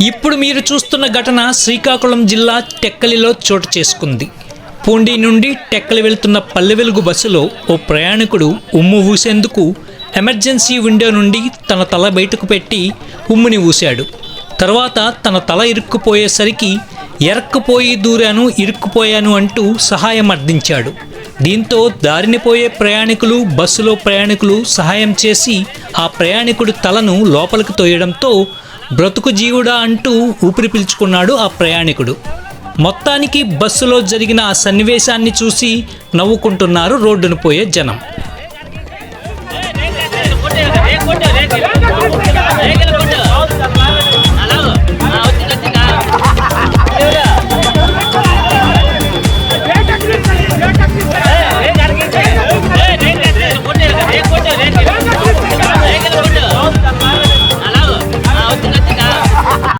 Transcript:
ఇప్పుడు మీరు చూస్తున్న ఘటన శ్రీకాకుళం జిల్లా టెక్కలిలో చోటు చేసుకుంది. పూండి నుండి టెక్కలి వెళ్తున్న పల్లె వెలుగు బస్సులో ఓ ప్రయాణికుడు ఉమ్ము ఊసేందుకు ఎమర్జెన్సీ విండో నుండి తన తల బయటకు పెట్టి ఉమ్ముని ఊశాడు. తర్వాత తన తల ఇరుక్కుపోయేసరికి ఎరక్కుపోయి దూరాను ఇరుక్కుపోయాను అంటూ సహాయం అర్థించాడు. దీంతో దారిని పోయే ప్రయాణికులు బస్సులో ప్రయాణికులు సహాయం చేసి ఆ ప్రయాణికుడు తలను లోపలికి తోయడంతో బ్రతుకు జీవుడా అంటూ ఊపిరి పీల్చుకున్నాడు ఆ ప్రయాణికుడు మొత్తానికి బస్సులో జరిగిన ఆ సన్నివేశాన్ని చూసి నవ్వుకుంటున్నారు రోడ్డును పోయే జనం